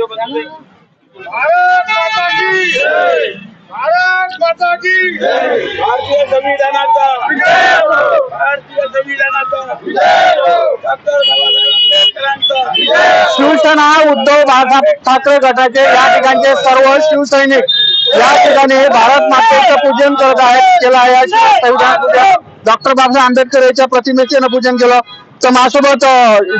भारत माता की भारत माता की भारतीय संविधानाचा. भारतीय संविधानाचा. डॉक्टर बाबासाहेब आंबेडकरांचा. शिवसेना उद्धव बाळासाहेब ठाकरे गटाचे या ठिकाणचे सर्व शिवसैनिक या ठिकाणी भारत मातेचं पूजन करत आहेत. केलं आहे. संविधान पूजन. डॉक्टर बाबासाहेब आंबेडकर याच्या प्रतिमेचे पूजन केलं. तर माझ्यासोबत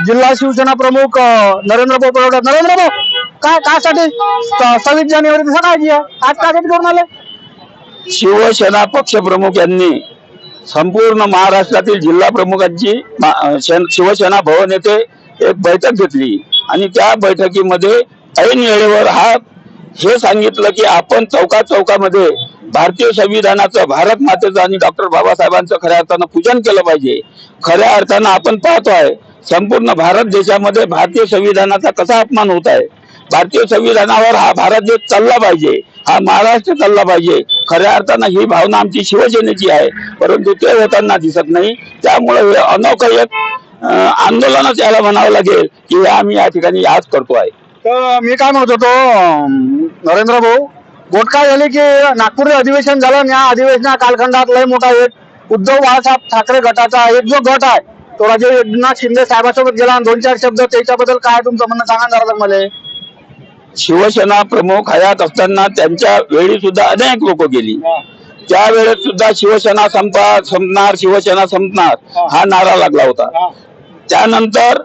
जिल्हा शिवसेना प्रमुख नरेंद्र भाऊ परोडे नरेंद्र भाऊ! काय कासाठी सव्वीस जानेवारी दिवसा काळजी आहे. आज काय करून आले. शिवसेना पक्षप्रमुख यांनी संपूर्ण महाराष्ट्रातील जिल्हा प्रमुखांची शिवसेना भवन येथे एक बैठक घेतली. आणि त्या बैठकीमध्ये ऐन वेळेवर हा हे सांगितलं की आपण चौका चौकामध्ये भारतीय संविधानाचं भारत मातेचं आणि डॉक्टर बाबासाहेबांचं खऱ्या अर्थानं पूजन केलं पाहिजे. खऱ्या अर्थानं आपण पाहतो आहे संपूर्ण भारत देशामध्ये भारतीय संविधानाचा कसा अपमान होत आहे? भारतीय संविधानावर हा भारत देश चालला पाहिजे हा महाराष्ट्र चालला पाहिजे. खऱ्या अर्थानं ही भावना आमची शिवसेनेची आहे परंतु ते होताना दिसत नाही. त्यामुळे हे अनोखं एक आंदोलनच याला म्हणावं लागेल की हे आम्ही या ठिकाणी आज करतो आहे. तर मी काय म्हणत होतो नरेंद्र भाऊ गोट काय झाले की नागपूर अधिवेशन झालं या अधिवेशना कालखंडात लय मोठा एक उद्धव बाळासाहेब ठाकरे गटाचा एक जो गट आहे तो राजे एकनाथ शिंदे साहेबांसोबत गेला दोन चार शब्द त्याच्याबद्दल काय तुमचं म्हणणं सांगा जरा मला. शिवसेना प्रमुख हयात असताना त्यांच्या वेळी सुद्धा अनेक लोक गेली. त्यावेळेस सुद्धा शिवसेना संपा संपणार शिवसेना संपणार हा. नारा लागला होता. त्यानंतर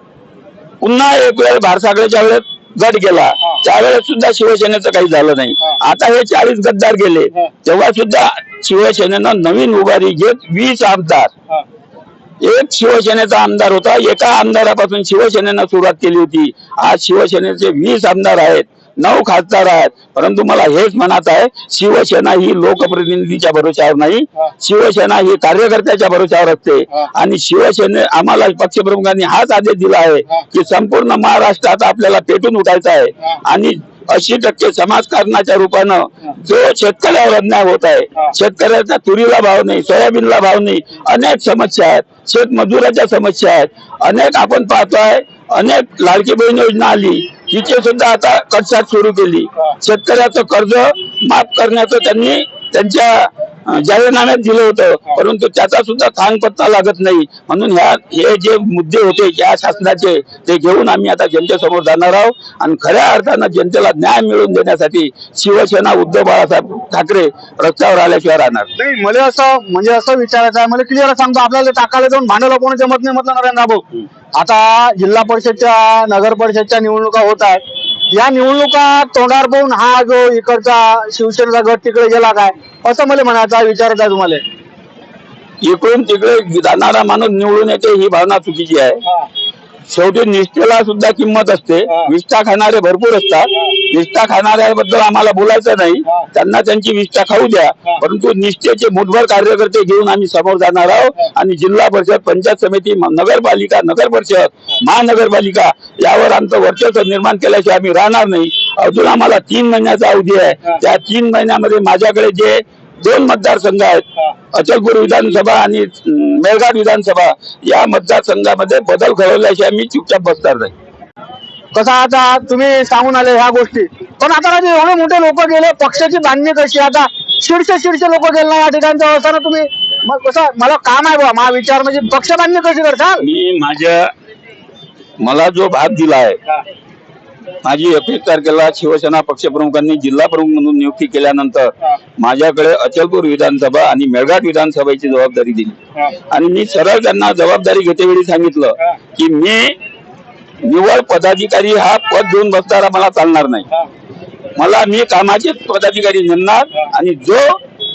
पुन्हा एक वेळ भारसागळेच्या वेळेस गट गेला. त्यावेळेस सुद्धा शिवसेनेचं काही झालं नाही. आता हे चाळीस गद्दार गेले. तेव्हा सुद्धा शिवसेनेनं नवीन उभारी घेत वीस आमदार. एक शिवसेनेचा आमदार होता. एका आमदारापासून शिवसेनेनं सुरुवात केली होती. आज शिवसेनेचे वीस आमदार आहेत. नऊ खासदार आहेत. परंतु मला हेच म्हणत आहे शिवसेना ही लोकप्रतिनिधीच्या भरोशावर नाही. शिवसेना ही कार्यकर्त्याच्या भरोशावर असते. आणि शिवसेने आम्हाला पक्षप्रमुखांनी हाच आदेश दिला आहे की संपूर्ण महाराष्ट्रात आपल्याला पेटून उठायचं आहे. आणि ऐंशी टक्के समाजकारणाच्या रूपानं जो शेतकऱ्यावर अन्याय होत आहे शेतकऱ्याचा तुरीला भाव नाही सोयाबीनला भाव नाही अनेक समस्या आहेत. शेतमजुराच्या समस्या आहेत. अनेक आपण पाहतोय अनेक लाडकी बहीण योजना आली. तिचे सुद्धा आता कटसाट सुरू केली. शेतकऱ्याचं कर्ज माफ करण्याचं त्यांनी त्यांच्या जाहीरनाम्यात दिलं होतं परंतु त्याचा सुद्धा थांग पत्ता लागत नाही. म्हणून ह्या हे जे मुद्दे होते या शासनाचे ते घेऊन आम्ही आता जनतेसमोर जाणार आहोत. आणि खऱ्या अर्थानं जनतेला न्याय मिळवून देण्यासाठी शिवसेना उद्धव बाळासाहेब ठाकरे रस्त्यावर आल्याशिवाय राहणार. नाही मला असं म्हणजे असं विचारायचं आहे मला क्लिअर सांगतो आपल्याला टाकायला जाऊन भांडायला कोणी जमत नाही म्हटलं नरेंद्र भाऊ आता जिल्हा परिषदच्या नगर परिषदच्या निवडणुका होत आहेत. या निवडणुका तोंडावर पाहून हा जो इकडचा शिवसेनेचा गट तिकडे गेला काय? असं मला म्हणायचं विचारत आहे तुम्हाला. इकडून तिकडे जाणारा माणूस निवडून येते ही भावना चुकीची आहे. शेवटी निष्ठेला सुद्धा किंमत असते. निष्ठा खाणारे भरपूर असतात. निष्ठा खाणाऱ्याबद्दल आम्हाला बोलायचं नाही. त्यांना त्यांची निष्ठा खाऊ द्या. परंतु निष्ठेचे मुठभर कार्यकर्ते घेऊन आम्ही समोर जाणार आहोत. आणि जिल्हा परिषद पंचायत समिती नगरपालिका नगर परिषद महानगरपालिका यावर आमचं वर्चस्व निर्माण केल्याशिवाय आम्ही राहणार नाही. अजून आम्हाला तीन महिन्याचा अवधी आहे. त्या तीन महिन्यामध्ये माझ्याकडे जे दोन मतदारसंघ आहेत अचलपूर विधानसभा आणि मेळघाट विधानसभा या मतदारसंघामध्ये बदल घडवल्याशिवाय मी चुपचाप बसणार नाही. कसं आता तुम्ही सांगून आले ह्या गोष्टी. पण आता राजे एवढे मोठे लोक गेले पक्षाची बांधणी कशी? आता शीर्ष शीर्ष लोक गेले ना या ठिकाणचं असताना तुम्ही. मग कसं मला काम आहे बा मा विचार म्हणजे पक्ष बांधणी कशी करताल मी माझ्या मला जो भाग दिला आहे माझी एकवीस तारखेला शिवसेना पक्षप्रमुखांनी जिल्हा प्रमुख म्हणून नियुक्ती केल्यानंतर माझ्याकडे अचलपूर विधानसभा आणि मेळघाट विधानसभेची जबाबदारी दिली. आणि मी सरळ त्यांना जबाबदारी घेतेवेळी सांगितलं की मी निवड पदाधिकारी हा पद घेऊन बसणारा मला चालणार नाही. मला मी कामाचे पदाधिकारी नेमणार आणि जो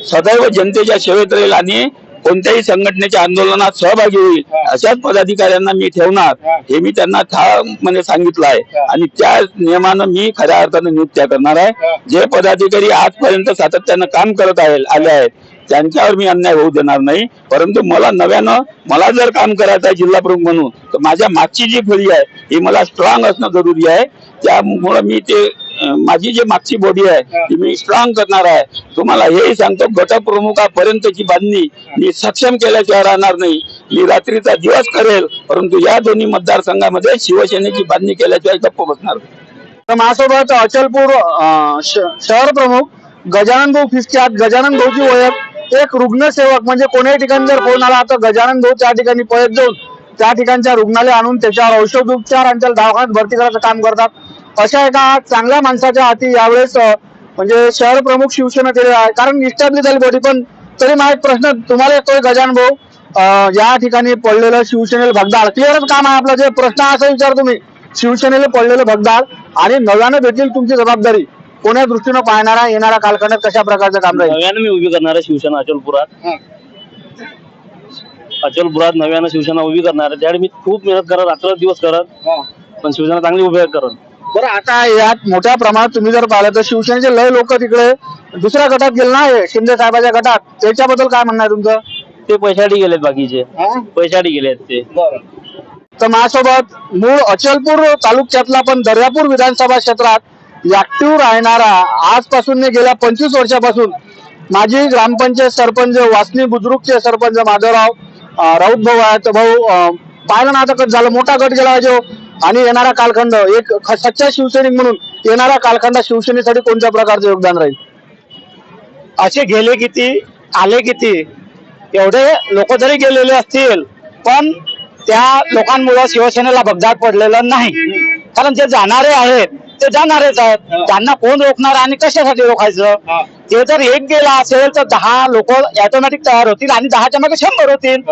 सदैव जनतेच्या सेवेत राहील आणि कोणत्याही संघटनेच्या आंदोलनात सहभागी होईल अशाच पदाधिकाऱ्यांना मी ठेवणार हे मी त्यांना ठामपणे सांगितलं आहे. आणि त्या नियमानं मी खऱ्या अर्थानं नियुक्त्या करणार आहे. जे पदाधिकारी आजपर्यंत सातत्यानं काम करत आहे आले आहेत त्यांच्यावर मी अन्याय होऊ देणार नाही. परंतु मला नव्यानं मला जर काम करायचं आहे जिल्हा प्रमुख म्हणून तर माझ्या मागची जी फळी आहे ही मला स्ट्रॉंग असणं जरुरी आहे. त्यामुळं मी ते माझी जी मागची बॉडी आहे ती मी स्ट्रॉंग करणार आहे. तुम्हाला हेही सांगतो गटप्रमुखापर्यंतची बांधणी मी सक्षम केल्याशिवाय राहणार नाही. मी रात्रीचा दिवस करेल परंतु या दोन्ही मतदारसंघामध्ये शिवसेनेची बांधणी केल्याशिवाय गप्प बसणार तर माझ्यासोबत अचलपूर श- शहर प्रमुख गजानन भाऊ फिसक्यात गजानन भाऊची ओळख एक रुग्णसेवक म्हणजे कोणत्याही ठिकाणी जर फोन आला तर गजानन भाऊ त्या ठिकाणी पळत जाऊन त्या ठिकाणच्या रुग्णालय आणून त्याच्यावर औषध उपचार आणि त्याला दवाखान्यात भरती करायचं काम करतात. अशा एका चांगल्या माणसाच्या हाती यावेळेस म्हणजे शहर प्रमुख शिवसेना केले आहे. कारण इस्टॅब्लिश झाली बॉडी पण तरी माझा एक प्रश्न तुम्हाला येतोय गजानन भाऊ? या ठिकाणी पडलेलं शिवसेनेला भगदाळ क्लिअरच काम आहे आपला जे प्रश्न असा विचार तुम्ही. शिवसेनेला पडलेलं भगदाळ आणि नव्यानं भेटेल तुमची जबाबदारी. कोण्या दृष्टीनं पाहणारा येणारा कालखंडात कशा प्रकारचं काम राहील? नव्यानं मी उभी करणार आहे शिवसेना अचलपुरात अचलपुरात नव्यानं शिवसेना उभी करणार आहे. त्यावेळी मी खूप मेहनत करत रात्र दिवस करत पण शिवसेना चांगली उभी करत. बरं आता यात मोठ्या प्रमाणात तुम्ही जर पाहिलं तर शिवसेनेचे लय लोक तिकडे दुसऱ्या गटात गेले ना हे शिंदे साहेबाच्या गटात. त्याच्याबद्दल काय म्हणणं आहे तुमचं? ते पैशासाठी गेलेत बाकीचे. पैशासाठी गेलेत ते. तर माझ्यासोबत मूळ अचलपूर तालुक्यातला पण दर्यापूर विधानसभा क्षेत्रात ऍक्टिव्ह राहणारा आजपासून गेल्या पंचवीस वर्षापासून माजी ग्रामपंचायत सरपंच वासनी बुद्रुकचे सरपंच माधवराव राऊत भाऊ आहेत भाऊ अं, पाहिलं ना आता कसं झालं मोठा गट गेला आहे जो आणि येणारा कालखंड एक सच्चा शिवसैनिक म्हणून येणारा कालखंड शिवसेनेसाठी कोणत्या प्रकारचं योगदान राहील? असे गेले किती आले किती एवढे लोक जरी गेलेले असतील पण त्या लोकांमुळे शिवसेनेला भगदाड पडलेलं नाही. कारण जे जाणारे आहेत ते जाणारेच आहेत. त्यांना कोण रोखणार आणि कशासाठी रोखायचं? ते जर एक गेला असेल तर दहा लोक ऑटोमॅटिक तयार होतील आणि दहाच्या मागे शंभर होतील.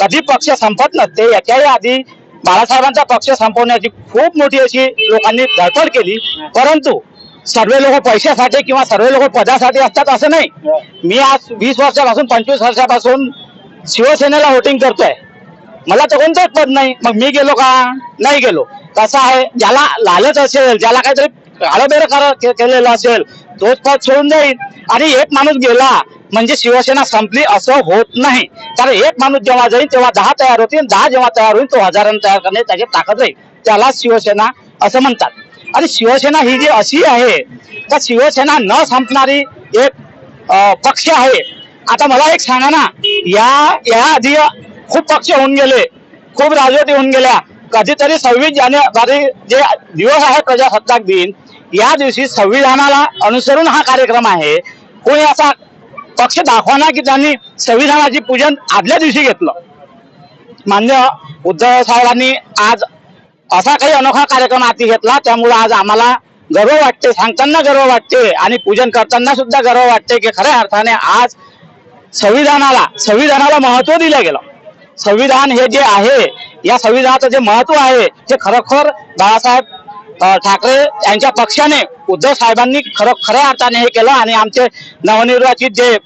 कधी पक्ष संपत नसते. याच्याही आधी बाळासाहेबांचा पक्ष संपवण्याची खूप मोठी अशी लोकांनी धडपड केली. परंतु सर्व लोक पैशासाठी किंवा सर्व लोक पदासाठी असतात असं नाही. मी आज वीस वर्षापासून पंचवीस वर्षापासून शिवसेनेला वोटिंग करतोय. मला तर कोणतंच पद नाही. मग मी गेलो का? नाही गेलो. कसं आहे? ज्याला लालच असेल ज्याला काहीतरी आळबेर केलेलं असेल तोच पद सोडून जाईल. आणि एक माणूस गेला म्हणजे शिवसेना संपली असं होत नाही. कारण एक माणूस जेव्हा जाईल तेव्हा दहा तयार होतील. दहा जेव्हा तयार होईल तो हजारांना तयार करणे त्याची ताकद राहील. त्याला शिवसेना असं म्हणतात. आणि शिवसेना ही जी अशी आहे तर शिवसेना न संपणारी एक पक्ष आहे. आता मला एक सांगा ना या या आधी खूप पक्ष होऊन गेले. खूप राजवटी होऊन गेल्या. कधीतरी सव्वीस जानेवारी जे दिवस आहे प्रजासत्ताक दिन या दिवशी संविधानाला अनुसरून हा कार्यक्रम आहे. कोणी असा पक्ष दाखवाना की त्यांनी संविधानाची पूजन आदल्या दिवशी घेतलं. मान्य उद्धव साहेबांनी आज असा काही अनोखा कार्यक्रम हाती घेतला. त्यामुळे आज आम्हाला गर्व वाटते सांगताना गर्व वाटते आणि पूजन करताना सुद्धा गर्व वाटते की खऱ्या अर्थाने आज संविधानाला संविधानाला महत्त्व दिलं गेलं. संविधान हे जे आहे या संविधानाचं जे महत्त्व आहे ते खरोखर बाळासाहेब ठाकरे यांच्या पक्षाने उद्धव साहेबांनी खरं खऱ्या अर्थाने हे केलं आणि आमचे नवनिर्वाचित जे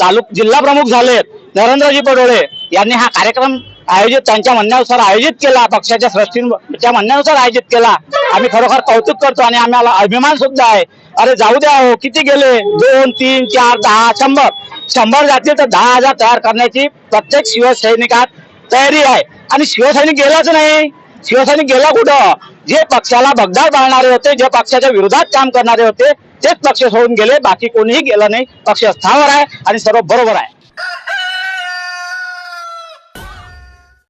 तालुक जिल्हा प्रमुख झाले नरेंद्रजी पडोळे यांनी हा कार्यक्रम आयोजित त्यांच्या म्हणण्यानुसार आयोजित केला पक्षाच्या सृष्टीच्या म्हणण्यानुसार आयोजित केला. आम्ही खरोखर कौतुक करतो आणि आम्हाला अभिमान सुद्धा आहे. अरे जाऊ द्या हो किती गेले? दोन तीन चार दहा शंभर. शंभर जातील तर दहा हजार तयार करण्याची प्रत्येक शिवसैनिकात तयारी आहे. आणि शिवसैनिक गेलाच नाही. शिवसैनिक गेला कुठं? जे पक्षाला भगदार बाळणारे होते जे पक्षाच्या विरोधात काम करणारे होते तेच पक्ष सोडून गेले. बाकी कोणीही गेलं नाही. पक्ष स्थावर आहे आणि सर्व बरोबर आहे.